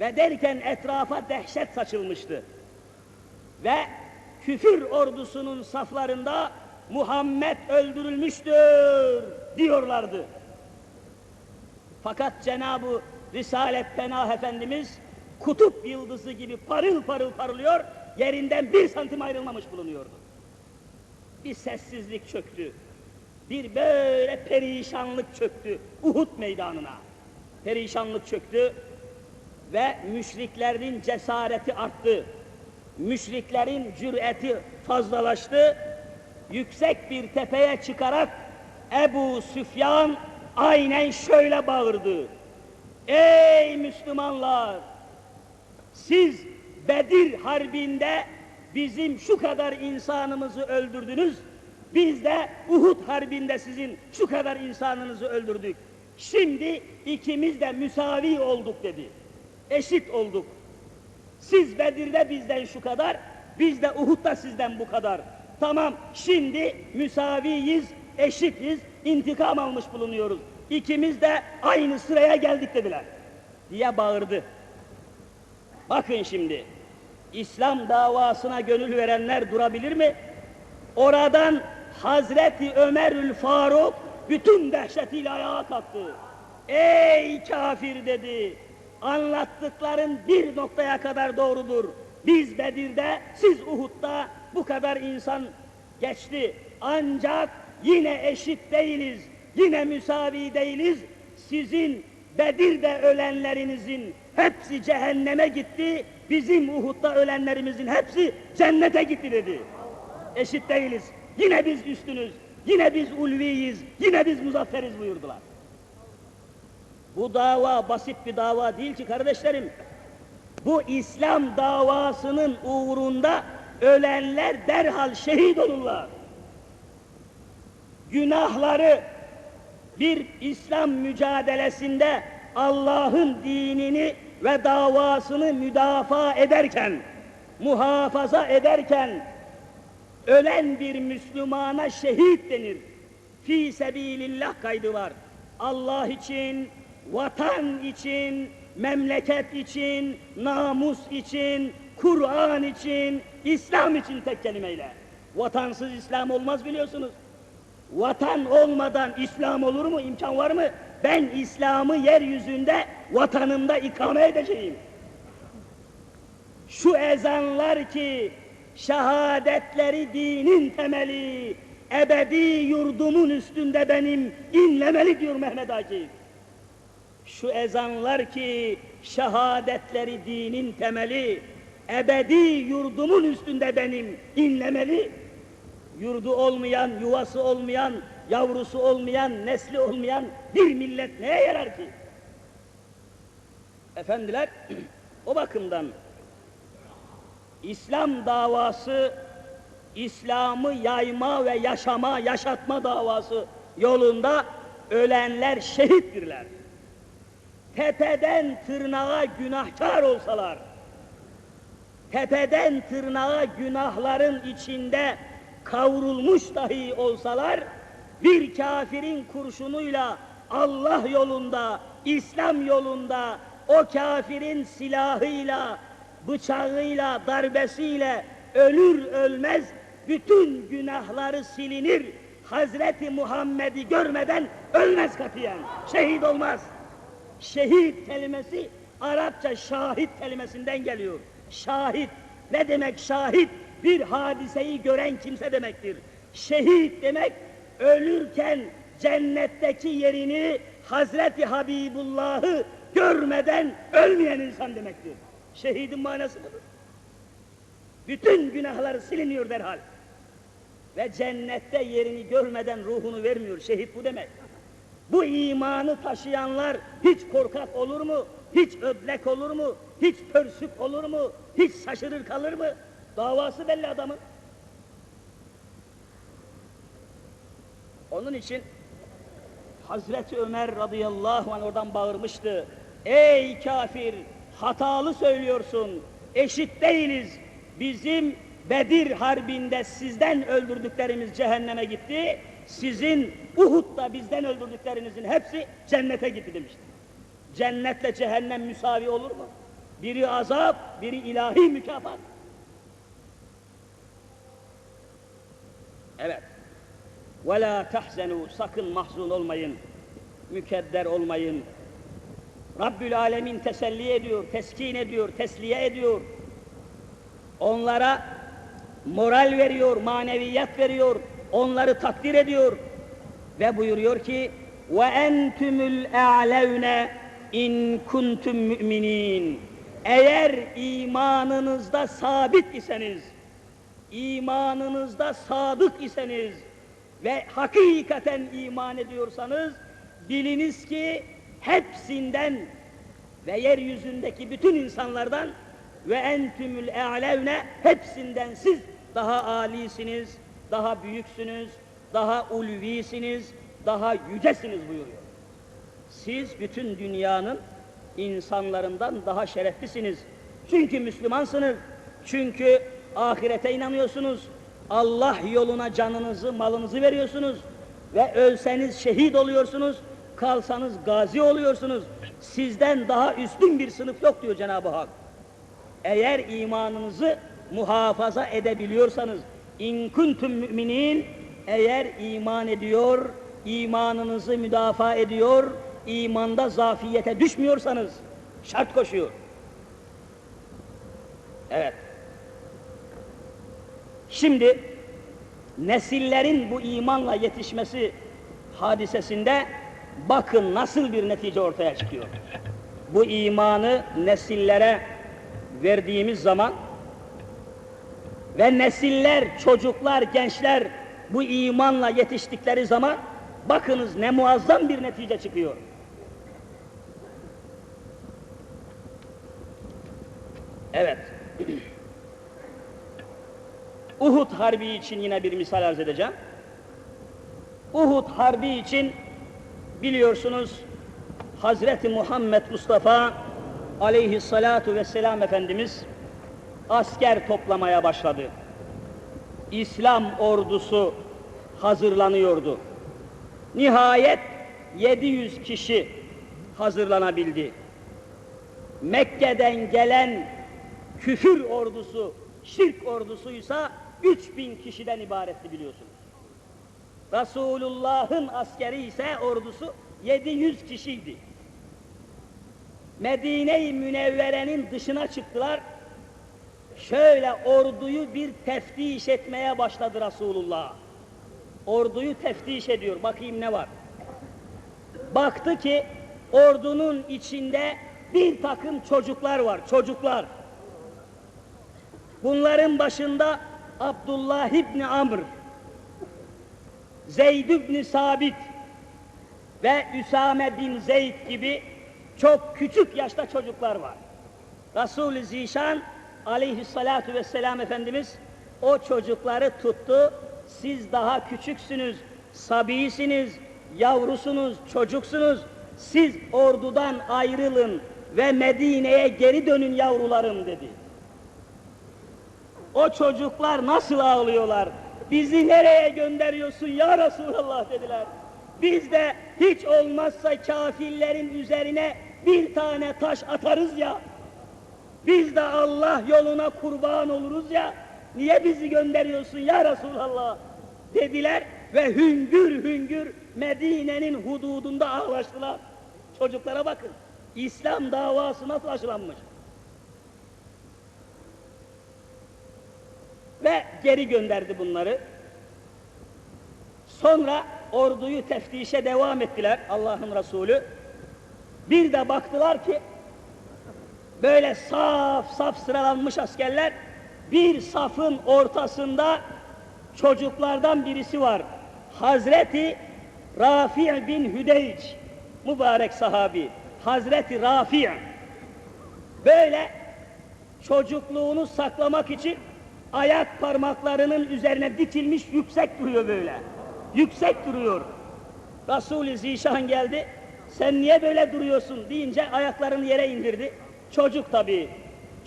Ve derken etrafa dehşet saçılmıştı. Ve küfür ordusunun saflarında Muhammed öldürülmüştür diyorlardı. Fakat Cenab-ı Risalet Penah Efendimiz kutup yıldızı gibi parıl parıl parlıyor, yerinden bir santim ayrılmamış bulunuyordu. Bir sessizlik çöktü. Bir böyle perişanlık çöktü Uhud meydanına. Perişanlık çöktü ve müşriklerin cesareti arttı. Müşriklerin cüreti fazlalaştı. Yüksek bir tepeye çıkarak Ebu Süfyan aynen şöyle bağırdı. Ey Müslümanlar! Siz Bedir Harbi'nde bizim şu kadar insanımızı öldürdünüz. Biz de Uhud Harbi'nde sizin şu kadar insanınızı öldürdük. Şimdi ikimiz de müsavi olduk dedi. Eşit olduk. Siz Bedir'de bizden şu kadar, biz de Uhud'da sizden bu kadar. Tamam, şimdi müsaviyiz, eşitiz, intikam almış bulunuyoruz. İkimiz de aynı sıraya geldik dediler. Diye bağırdı. Bakın şimdi, İslam davasına gönül verenler durabilir mi? Oradan Hazreti Ömerül Faruk bütün dehşetiyle ayağa kalktı. Ey kafir dedi, anlattıkların bir noktaya kadar doğrudur. Biz Bedir'de, siz Uhud'da bu kadar insan geçti. Ancak yine eşit değiliz, yine müsavi değiliz. Sizin Bedir'de ölenlerinizin hepsi cehenneme gitti, bizim Uhud'da ölenlerimizin hepsi cennete gitti dedi. Eşit değiliz, yine biz üstünüz, yine biz ulviyiz, yine biz muzafferiz buyurdular. Bu dava basit bir dava değil ki kardeşlerim. Bu İslam davasının uğrunda ölenler derhal şehit olurlar. Günahları bir İslam mücadelesinde Allah'ın dinini ve davasını müdafaa ederken, muhafaza ederken ölen bir Müslümana şehit denir. Fi sebilillah kaydı var. Allah için, vatan için, memleket için, namus için, Kur'an için, İslam için tek kelimeyle. Vatansız İslam olmaz biliyorsunuz. Vatan olmadan İslam olur mu? İmkan var mı? Ben İslam'ı yeryüzünde vatanımda ikame edeceğim. Şu ezanlar ki şehadetleri dinin temeli, ebedi yurdumun üstünde benim inlemeli diyor Mehmet Akif. Şu ezanlar ki şehadetleri dinin temeli, ebedi yurdumun üstünde benim inlemeli. Yurdu olmayan, yuvası olmayan, yavrusu olmayan, nesli olmayan bir millet neye yarar ki? Efendiler, o bakımdan İslam davası, İslam'ı yayma ve yaşama, yaşatma davası yolunda ölenler şehittirler. Tepeden tırnağa günahkar olsalar, tepeden tırnağa günahların içinde kavrulmuş dahi olsalar, bir kafirin kurşunuyla Allah yolunda, İslam yolunda, o kafirin silahıyla, bıçağıyla, darbesiyle ölür ölmez bütün günahları silinir. Hazreti Muhammed'i görmeden ölmez katiyen. Şehit olmaz. Şehit kelimesi Arapça şahit kelimesinden geliyor. Şahit. Ne demek şahit? Bir hadiseyi gören kimse demektir. Şehit demek ölürken cennetteki yerini Hazreti Habibullah'ı görmeden ölmeyen insan demektir. Şehidin manası budur. Bütün günahları siliniyor derhal. Ve cennette yerini görmeden ruhunu vermiyor. Şehit bu demek. Bu imanı taşıyanlar hiç korkak olur mu? Hiç ödlek olur mu? Hiç pörsük olur mu? Hiç şaşırır kalır mı? Davası belli adamın. Onun için Hazreti Ömer radıyallahu anh oradan bağırmıştı. Ey kafir hatalı söylüyorsun. Eşit değiliz. Bizim Bedir Harbi'nde sizden öldürdüklerimiz cehenneme gitti. Sizin Uhud'da bizden öldürdüklerinizin hepsi cennete gitti demişti. Cennetle cehennem müsavi olur mu? Biri azap, biri ilahi mükafat. Evet. Ve la tahzenu sakın mahzun olmayın. Mükedder olmayın. Rabbül Alemin teselli ediyor, teskin ediyor, tesliye ediyor. Onlara moral veriyor, maneviyat veriyor, onları takdir ediyor. Ve buyuruyor ki ve entumul a'levne in kuntum müminin. Eğer imanınızda sabit iseniz, imanınızda sadık iseniz ve hakikaten iman ediyorsanız biliniz ki hepsinden ve yeryüzündeki bütün insanlardan ve entümül e'levne hepsinden siz daha alisiniz, daha büyüksünüz, daha ulvisiniz, daha yücesiniz buyuruyor. Siz bütün dünyanın insanlarından daha şereflisiniz. Çünkü Müslümansınız. Çünkü ahirete inanıyorsunuz. Allah yoluna canınızı, malınızı veriyorsunuz. Ve ölseniz şehit oluyorsunuz. Kalsanız gazi oluyorsunuz. Sizden daha üstün bir sınıf yok diyor Cenab-ı Hak. Eğer imanınızı muhafaza edebiliyorsanız, in kuntum müminin, eğer iman ediyor, imanınızı müdafaa ediyor, imanda zafiyete düşmüyorsanız, şart koşuyor. Evet. Şimdi nesillerin bu imanla yetişmesi hadisesinde bakın nasıl bir netice ortaya çıkıyor. Bu imanı nesillere verdiğimiz zaman ve nesiller, çocuklar, gençler bu imanla yetiştikleri zaman bakınız ne muazzam bir netice çıkıyor. Evet. Uhud Harbi için yine bir misal arz edeceğim. Uhud Harbi için biliyorsunuz Hazreti Muhammed Mustafa aleyhissalatu vesselam Efendimiz asker toplamaya başladı. İslam ordusu hazırlanıyordu. Nihayet 700 kişi hazırlanabildi. Mekke'den gelen küfür ordusu, şirk ordusuysa 3000 kişiden ibaretti biliyorsunuz. Resulullah'ın askeri ise ordusu 700 kişiydi. Medine-i Münevvere'nin dışına çıktılar. Şöyle orduyu bir teftiş etmeye başladı Resulullah. Orduyu teftiş ediyor. Bakayım ne var. Baktı ki ordunun içinde bir takım çocuklar var. Çocuklar. Bunların başında Abdullah İbni Amr, Zeyd İbni Sabit ve Üsame bin Zeyd gibi çok küçük yaşta çocuklar var. Resul-i Zişan aleyhissalatu vesselam Efendimiz o çocukları tuttu. Siz daha küçüksünüz, sabisiniz, yavrusunuz, çocuksunuz. Siz ordudan ayrılın ve Medine'ye geri dönün yavrularım dedi. O çocuklar nasıl ağlıyorlar? Bizi nereye gönderiyorsun ya Resulallah dediler. Biz de hiç olmazsa kafirlerin üzerine bir tane taş atarız ya. Biz de Allah yoluna kurban oluruz ya. Niye bizi gönderiyorsun ya Resulallah? Dediler ve hüngür hüngür Medine'nin hududunda ağlaştılar. Çocuklara bakın. İslam davası nasıl aşılanmış? Ve geri gönderdi bunları. Sonra orduyu teftişe devam ettiler Allah'ın Resulü. Bir de baktılar ki böyle saf saf sıralanmış askerler bir safın ortasında çocuklardan birisi var. Hazreti Rafi' bin Hüdeyc mübarek sahabi. Hazreti Rafi' böyle çocukluğunu saklamak için ayak parmaklarının üzerine dikilmiş yüksek duruyor böyle. Yüksek duruyor. Resul-i Zişan geldi. Sen niye böyle duruyorsun deyince ayaklarını yere indirdi. Çocuk tabii.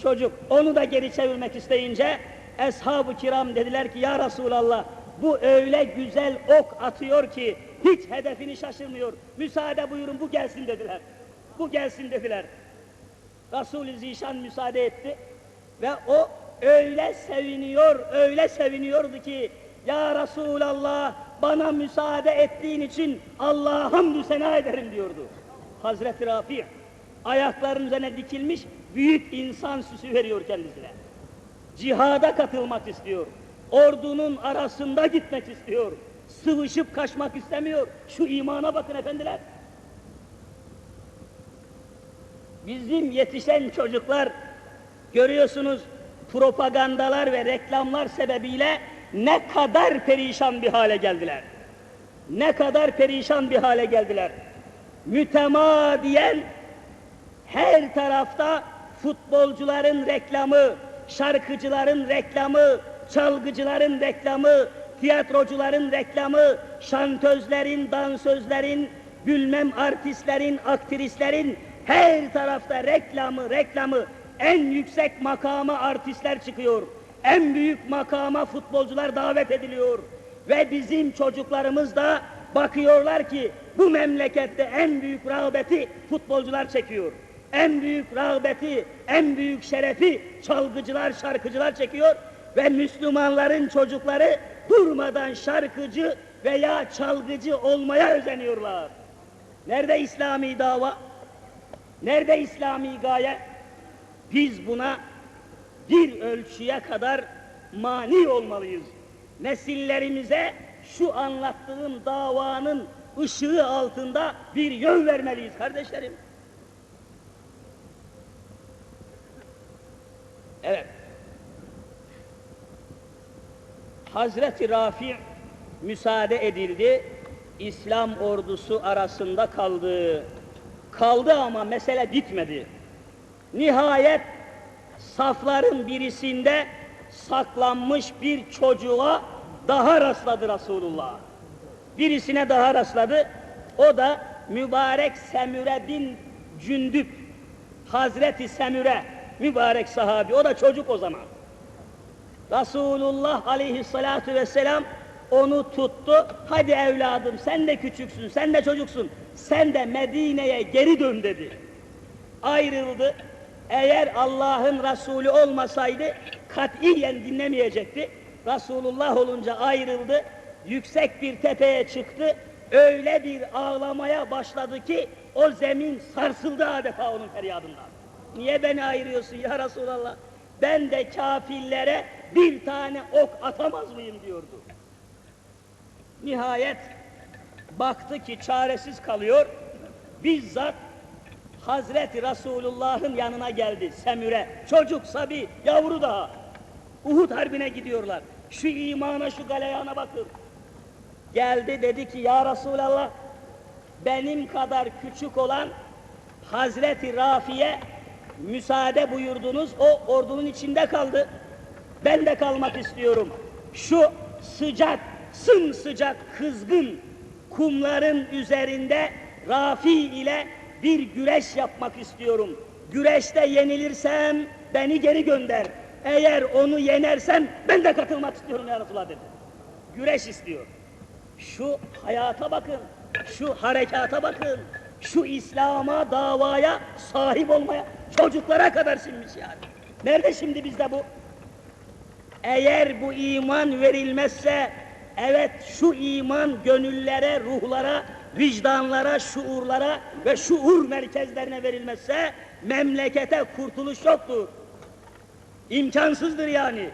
Çocuk. Onu da geri çevirmek isteyince Eshab-ı kiram dediler ki ya Resulallah bu öyle güzel ok atıyor ki hiç hedefini şaşırmıyor. Müsaade buyurun bu gelsin dediler. Bu gelsin dediler. Resul-i Zişan müsaade etti ve o öyle seviniyor, öyle seviniyordu ki Ya Resulallah bana müsaade ettiğin için Allah'a hamdü sena ederim diyordu. Hazreti Rafi ayaklarının üzerine dikilmiş büyük insan süsü veriyor kendisine. Cihada katılmak istiyor. Ordunun arasında gitmek istiyor. Sıvışıp kaçmak istemiyor. Şu imana bakın efendiler. Bizim yetişen çocuklar görüyorsunuz propagandalar ve reklamlar sebebiyle ne kadar perişan bir hale geldiler. Ne kadar perişan bir hale geldiler. Mütemadiyen her tarafta futbolcuların reklamı, şarkıcıların reklamı, çalgıcıların reklamı, tiyatrocuların reklamı, şantözlerin, dansözlerin, bilmem artistlerin, aktrislerin her tarafta reklamı, reklamı, en yüksek makama artistler çıkıyor. En büyük makama futbolcular davet ediliyor. Ve bizim çocuklarımız da bakıyorlar ki bu memlekette en büyük rağbeti futbolcular çekiyor. En büyük rağbeti, en büyük şerefi çalgıcılar, şarkıcılar çekiyor. Ve Müslümanların çocukları durmadan şarkıcı veya çalgıcı olmaya özeniyorlar. Nerede İslami dava? Nerede İslami gaye? Biz buna bir ölçüye kadar mani olmalıyız. Nesillerimize şu anlattığım davanın ışığı altında bir yön vermeliyiz kardeşlerim. Evet. Hazreti Rafi müsaade edildi. İslam ordusu arasında kaldı. Kaldı ama mesele bitmedi. Nihayet safların birisinde saklanmış bir çocuğa daha rastladı Resulullah. Birisine daha rastladı. O da mübarek Semüre bin Cündüp. Hazreti Semüre mübarek sahabi. O da çocuk o zaman. Resulullah aleyhissalatu vesselam onu tuttu. Hadi evladım sen de küçüksün, sen de çocuksun. Sen de Medine'ye geri dön dedi. Ayrıldı. Eğer Allah'ın Resulü olmasaydı katiyen dinlemeyecekti. Resulullah olunca ayrıldı. Yüksek bir tepeye çıktı. Öyle bir ağlamaya başladı ki o zemin sarsıldı adeta onun feryadından. Niye beni ayırıyorsun ya Resulallah? Ben de kafirlere bir tane ok atamaz mıyım diyordu. Nihayet baktı ki çaresiz kalıyor. Bizzat Hazreti Resulullah'ın yanına geldi Semüre. Çocuk, sabi, yavru daha. Uhud harbine gidiyorlar. Şu imana, şu galeyana bakın. Geldi dedi ki ya Resulallah benim kadar küçük olan Hazreti Rafi'ye müsaade buyurdunuz. O ordunun içinde kaldı. Ben de kalmak istiyorum. Şu sıcak, sımsıcak, kızgın kumların üzerinde Rafi ile bir güreş yapmak istiyorum. Güreşte yenilirsem beni geri gönder. Eğer onu yenersem ben de katılmak istiyorum ya Resulullah dedi. Güreş istiyor. Şu hayata bakın, şu harekata bakın, şu İslam'a, davaya sahip olmaya çocuklara kadar sinmiş yani. Nerede şimdi bizde bu? Eğer bu iman verilmezse, evet şu iman gönüllere, ruhlara, vicdanlara, şuurlara ve şuur merkezlerine verilmezse memlekete kurtuluş yoktur. İmkansızdır yani.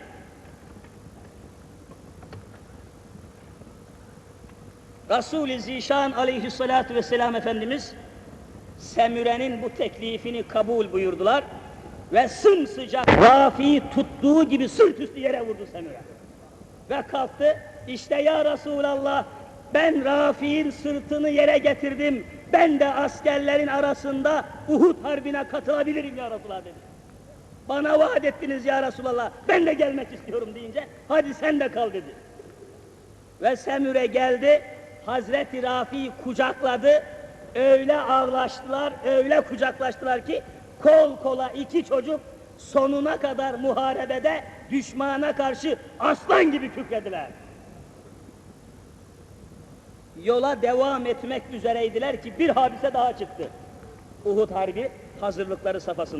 Resul-i Zişan aleyhissalatu vesselam Efendimiz Semüre'nin bu teklifini kabul buyurdular ve sımsıcak Rafi'yi tuttuğu gibi sırt üstü yere vurdu Semüre. Ve kalktı, işte ya Resulallah ben Rafi'nin sırtını yere getirdim, ben de askerlerin arasında Uhud harbine katılabilirim ya Resulallah dedi. Bana vaat ettiniz ya Resulallah, ben de gelmek istiyorum deyince, hadi sen de kal dedi. Ve Semüre geldi, Hazreti Rafi'yi kucakladı, öyle ağlaştılar, öyle kucaklaştılar ki, kol kola iki çocuk sonuna kadar muharebede düşmana karşı aslan gibi kükrediler. Yola devam etmek üzereydiler ki bir hadise daha çıktı. Uhud Harbi hazırlıkları safhasında.